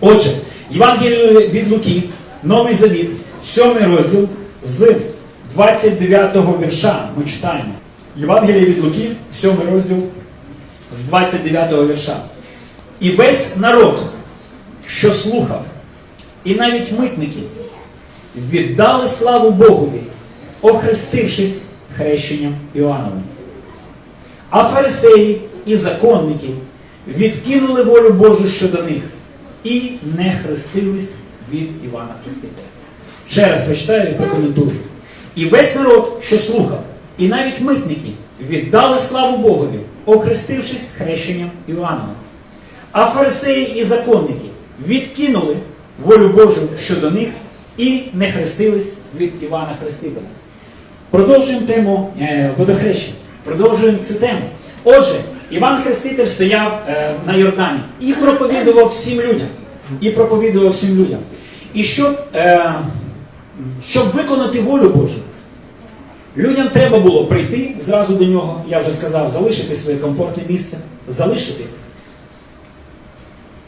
Отже, Євангеліє від Луки, Новий Завіт, 7 розділ з 29 го вірша ми читаємо. Євангеліє від Луки, 7 розділ з 29 го вірша. І весь народ, що слухав, і навіть митники, віддали славу Богові, охрестившись хрещенням Іоанновим. А фарисеї і законники відкинули волю Божу щодо них і не хрестились від Івана Хрестителя. Ще раз прочитаю і прокоментую. І весь народ, що слухав, і навіть митники віддали славу Богові, охрестившись хрещенням Іоанновим. А фарисеї і законники відкинули волю Божу щодо них і не хрестились від Івана Хрестителя. Продовжуємо тему е, водохрещення. Продовжуємо цю тему. Отже, Іван Хреститель стояв е, на Йордані і проповідував всім людям. І проповідував всім людям. І щоб, е, щоб виконати волю Божу, людям треба було прийти зразу до нього, я вже сказав, залишити своє комфортне місце, залишити.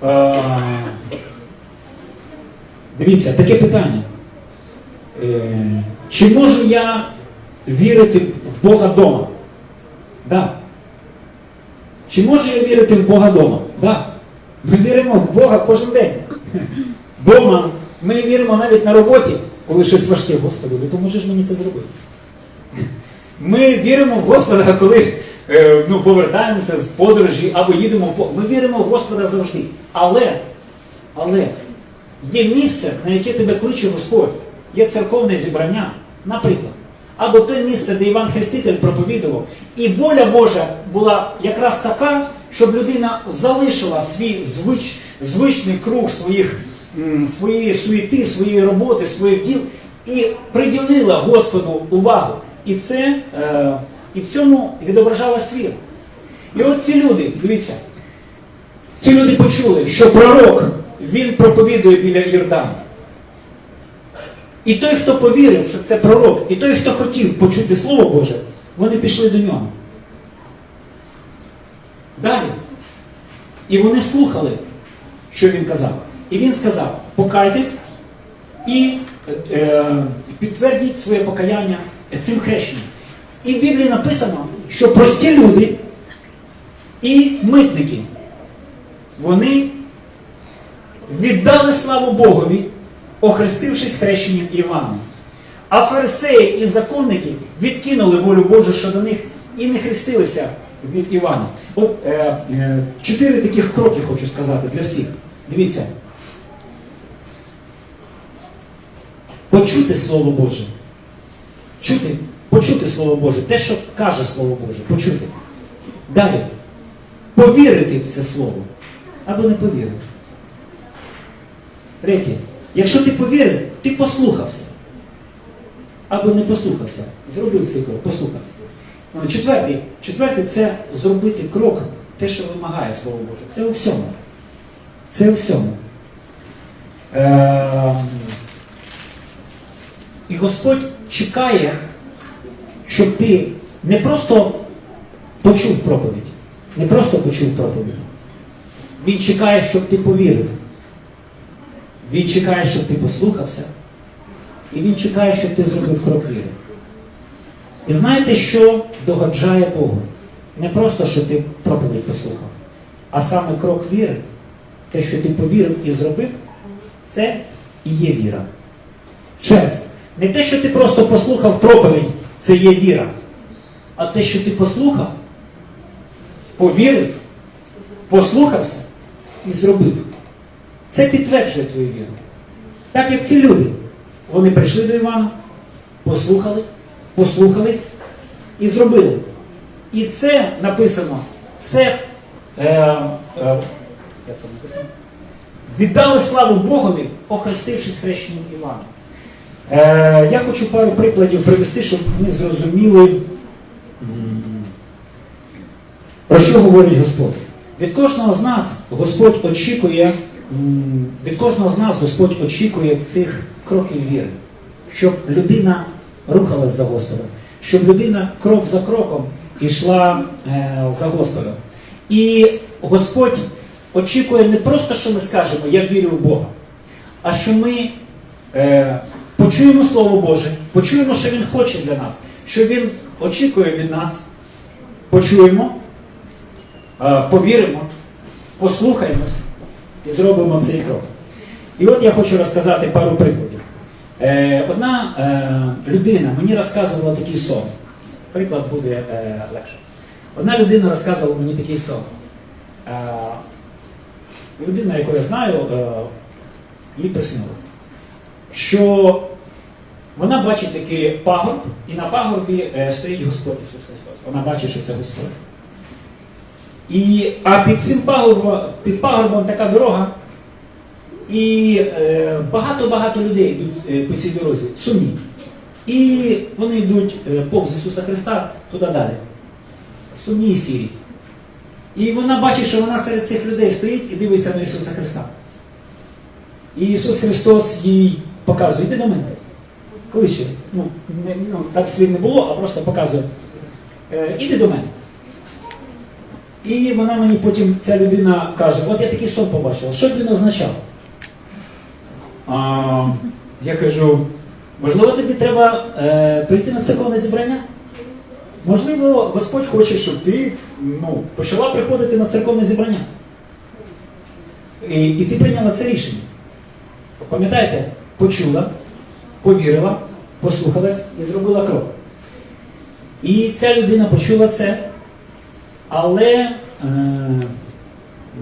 Е, дивіться, таке питання. Е, чи можу я вірити в Бога дома? Да. Чи можу я вірити в Бога дома? Да. Ми віримо в Бога кожен день. Дома. Ми віримо навіть на роботі, коли щось важке. Господи, допоможи ж мені це зробити. Ми віримо в Господа, коли е, ну, повертаємося з подорожі або їдемо в по. Ми віримо в Господа завжди. Але, але є місце, на яке тебе кличе Господь. Є церковне зібрання, наприклад. Або те місце, де Іван Хреститель проповідував. І воля Божа була якраз така, щоб людина залишила свій звич, звичний круг своїх, своєї суєти, своєї роботи, своїх діл і приділила Господу увагу. І це е, і в цьому відображалась віра. І от ці люди, дивіться, ці люди почули, що пророк він проповідує біля Йордану. І той, хто повірив, що це пророк, і той, хто хотів почути Слово Боже, вони пішли до нього. Далі. І вони слухали, що він казав. І він сказав: покайтесь і е, е, підтвердіть своє покаяння цим хрещенням. І в Біблії написано, що прості люди і митники, вони віддали славу Богові, охрестившись хрещенням Івана. А фарисеї і законники відкинули волю Божу щодо них і не хрестилися від Івана. От е, е, чотири таких кроки хочу сказати для всіх. Дивіться. Почути Слово Боже. Чути, почути Слово Боже, те, що каже Слово Боже, почути. Далі. Повірити в це слово. Або не повірити. Третє. Якщо ти повірив, ти послухався. Або не послухався. Зробив цей крок, послухався. Ну, Четвертий. Четвертий це зробити крок, те, що вимагає Слово Боже. Це у всьому. Це у всьому. Е, і Господь чекає, щоб ти не просто почув проповідь, не просто почув проповідь. Він чекає, щоб ти повірив. Він чекає, щоб ти послухався. І він чекає, щоб ти зробив крок віри. І знаєте, що догоджає Богу? Не просто, що ти проповідь послухав, а саме крок віри, те, що ти повірив і зробив, це і є віра. Через. Не те, що ти просто послухав проповідь, це є віра. А те, що ти послухав, повірив, послухався і зробив. Це підтверджує твою віру. Так як ці люди, вони прийшли до Івана, послухали, послухались і зробили. І це написано, це е, е, як там написано? Віддали славу Богові, охрестившись хрещенням Івана. Е, я хочу пару прикладів привести, щоб ми зрозуміли, про що говорить Господь. Від кожного з нас Господь очікує, від кожного з нас Господь очікує цих кроків віри, щоб людина рухалась за Господом, щоб людина крок за кроком йшла е, за Господом. І Господь очікує не просто, що ми скажемо Я вірю в Бога, а що ми е, почуємо Слово Боже, почуємо, що Він хоче для нас, що Він очікує від нас, почуємо, е, повіримо, послухаємось і зробимо цей крок. І от я хочу розказати пару прикладів. Е, одна е, людина мені розказувала такий сон. Приклад буде е, легше. Одна людина розказувала мені такий сон. Е, людина, яку я знаю, е, їй приснилося, що вона бачить такий пагорб, і на пагорбі е, стоїть Господь Ісус Христос. Вона бачить, що це Господь. І, а під цим пагорбом, під пагорбом така дорога, і е, багато-багато людей йдуть е, по цій дорозі, сумні. І вони йдуть е, повз Ісуса Христа туди далі. Сумні і сірі. І вона бачить, що вона серед цих людей стоїть і дивиться на Ісуса Христа. І Ісус Христос їй показує, йди до мене. Кличе. Ну, не, ну, так слів не було, а просто показує. Е, іди до мене. І вона мені потім, ця людина каже, от я такий сон побачила, що б він означав? А, я кажу, можливо, тобі треба е, прийти на церковне зібрання? Можливо, Господь хоче, щоб ти ну, почала приходити на церковне зібрання. І, і ти прийняла це рішення. Пам'ятаєте, почула, повірила, послухалась і зробила крок. І ця людина почула це, але е,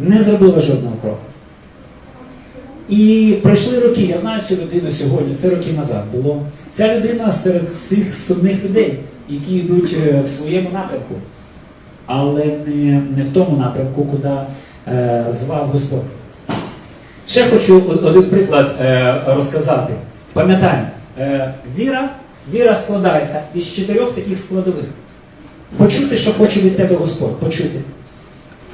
не зробила жодного кроку. І пройшли роки, я знаю цю людину сьогодні, це роки назад було. Ця людина серед цих сумних людей, які йдуть е, в своєму напрямку, але не, не в тому напрямку, куди е, звав Господь. Ще хочу один приклад е, розказати. Пам'ятаємо, е, віра, віра складається із чотирьох таких складових. Почути, що хоче від тебе Господь, почути.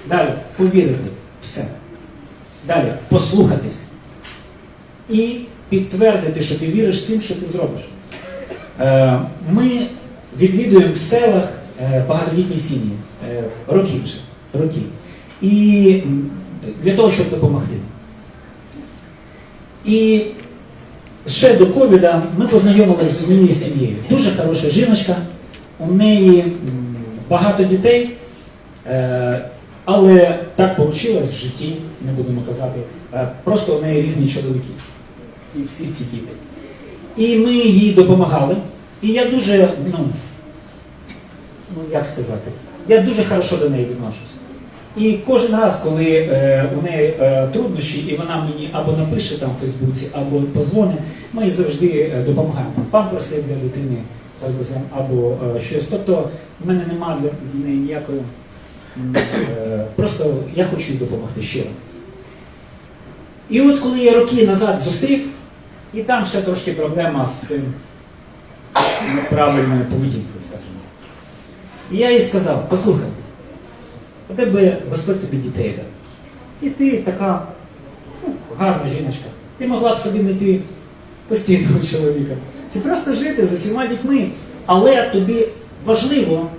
Далі повірити в це. Далі послухатись. І підтвердити, що ти віриш тим, що ти зробиш. Е, Ми відвідуємо в селах е, багатодітні сім'ї. Е, Років вже. Років. І для того, щоб допомогти. І ще до ковіда ми познайомилися з однією сім'єю. Дуже хороша жіночка, у неї багато дітей, е, але так вийшло в житті, не будемо казати. е, Просто у неї різні чоловіки. І всі ці діти. І ми їй допомагали. І я дуже, ну, ну як сказати, я дуже хорошо до неї відношусь. І кожен раз, коли е, у неї е, труднощі, і вона мені або напише там в Фейсбуці, або позвонить, ми їй завжди е, допомагаємо. Памперси для дитини привеземо, або е, щось. Тобто в мене немає для неї ніякої. Е, просто я хочу їй допомогти щиро. І от коли я роки назад зустрів, і там ще трошки проблема з цим неправильною поведінкою, скажімо. І я їй сказав, послухай, у тебе Господь тобі дітей дав. І ти така ну, гарна жіночка. Ти могла б собі знайти постійного чоловіка. І просто жити з усіма дітьми. Але тобі важливо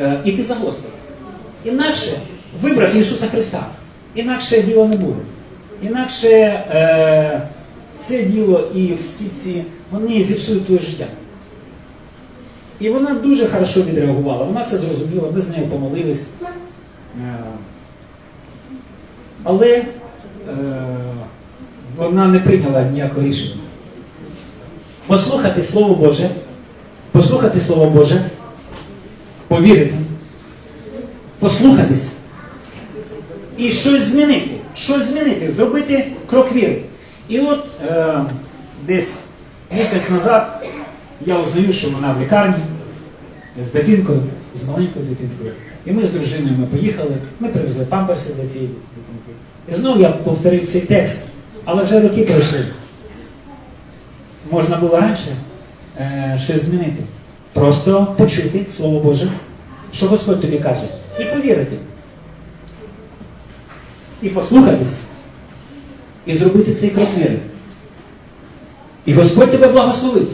е, іти за Господом. Інакше вибрати Ісуса Христа. Інакше діла не буде. Інакше е, це діло і всі ці, вони зіпсують твоє життя. І вона дуже хорошо відреагувала. Вона це зрозуміла, ми з нею помолились. Е, Але е, вона не прийняла ніякого рішення. Послухати Слово Боже, послухати Слово Боже, повірити, послухатись і щось змінити. Щось змінити, зробити крок віри. І от е, десь місяць назад я узнаю, що вона в лікарні з дитинкою, з маленькою дитинкою. І ми з дружиною ми поїхали, ми привезли памперси для цієї дитинки. І знову я повторив цей текст, але вже роки пройшли. Можна було раніше е, щось змінити. Просто почути Слово Боже, що Господь тобі каже, і повірити. І послухатись, і зробити цей крок віри. І Господь тебе благословить.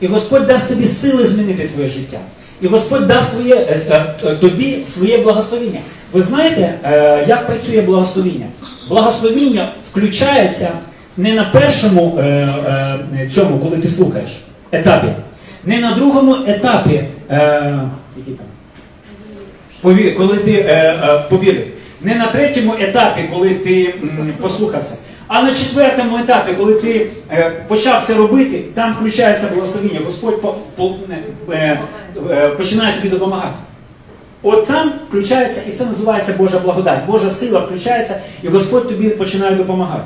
І Господь дасть тобі сили змінити твоє життя. І Господь дасть твоє, е, е, тобі своє благословення. Ви знаєте, е, як працює благословіння? Благословіння включається не на першому е, е, цьому, коли ти слухаєш, етапі, не на другому етапі, е? Повір, коли ти е, е, повірив. Не на третьому етапі, коли ти м, послухався, а на четвертому етапі, коли ти е, почав це робити, там включається благословіння. Господь по, по, е, е, починає тобі допомагати. От там включається, і це називається Божа благодать. Божа сила включається, і Господь тобі починає допомагати.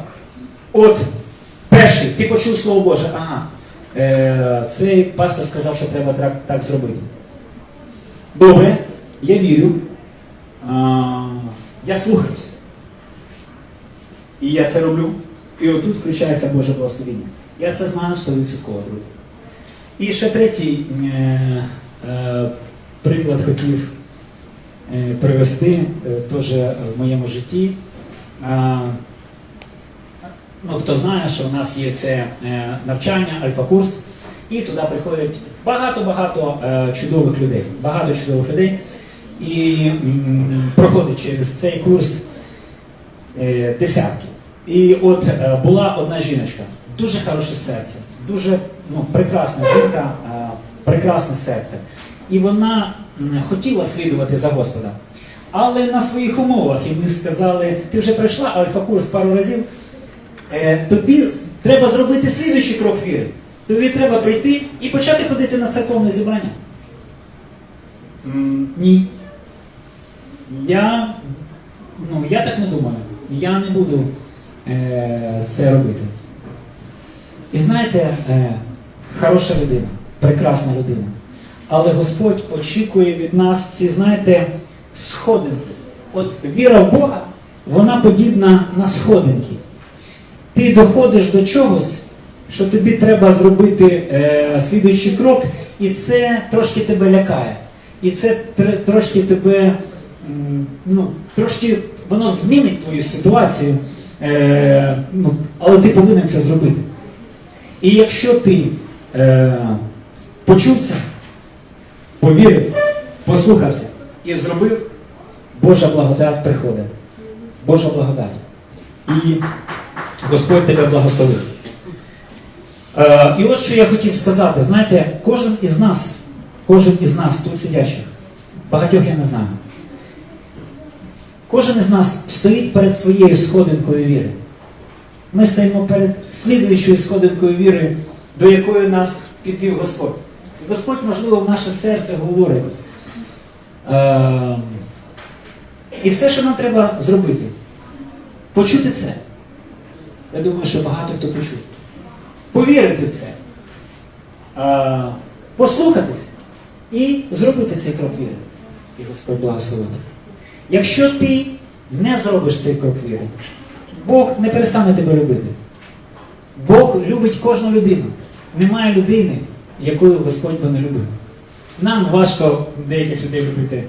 От перший, ти почув Слово Боже, ага. Е, цей пастор сказав, що треба так, так зробити. Добре, я вірю. А, я слухаюсь. І я це роблю. І отут включається Боже благословіння. Я це знаю 100%, друзі. І ще третій е, е, приклад хотів е, привести е, теж в моєму житті. А, ну, хто знає, що в нас є це е, навчання, альфа-курс, і туди приходять багато-багато е, чудових людей. Багато чудових людей. І проходить через цей курс е, десятки. І от була одна жіночка, дуже хороше серце, дуже ну, прекрасна жінка, прекрасне серце. І вона хотіла слідувати за Господом. Але на своїх умовах їм сказали, ти вже пройшла альфа-курс пару разів, тобі треба зробити слідуючий крок віри. Тобі треба прийти і почати ходити на церковне зібрання. М, Ні. Я, ну, я так не думаю. Я не буду е, це робити. І знаєте, е, хороша людина, прекрасна людина. Але Господь очікує від нас ці, знаєте, сходинки. От віра в Бога, вона подібна на сходинки. Ти доходиш до чогось, що тобі треба зробити е, слідуючий крок, і це трошки тебе лякає. І це тр- трошки тебе, ну, трошки воно змінить твою ситуацію, е, ну, але ти повинен це зробити. І якщо ти е, почув це, повірив, послухався і зробив, Божа благодать приходить. Божа благодать. І Господь тебе благословив. Е, і от що я хотів сказати, знаєте, кожен із нас, кожен із нас тут сидячих, багатьох я не знаю. Кожен із нас стоїть перед своєю сходинкою віри. Ми стоїмо перед слідуючою сходинкою віри, до якої нас підвів Господь. І Господь, можливо, в наше серце говорить. Е, і все, що нам треба зробити, почути це. Я думаю, що багато хто почув. Повірити в це, послухатись і зробити цей крок віри. І Господь благословить. Якщо ти не зробиш цей крок віри, Бог не перестане тебе любити. Бог любить кожну людину. Немає людини, якою Господь би не любив. Нам важко деяких людей любити.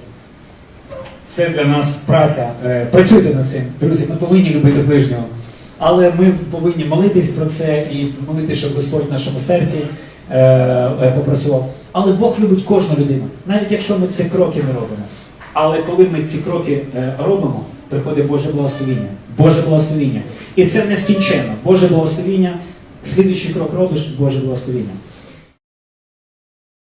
Це для нас праця. Е, Працюйте над цим, друзі. Ми повинні любити ближнього. Але ми повинні молитись про це і молити, щоб Господь в нашому серці е, е, попрацював. Але Бог любить кожну людину, навіть якщо ми ці кроки не робимо. Але коли ми ці кроки е, робимо, приходить Боже благословіння. Боже благословіння. І це нескінченно. Боже благословіння. Слідуючий крок робиш, Боже благословіння.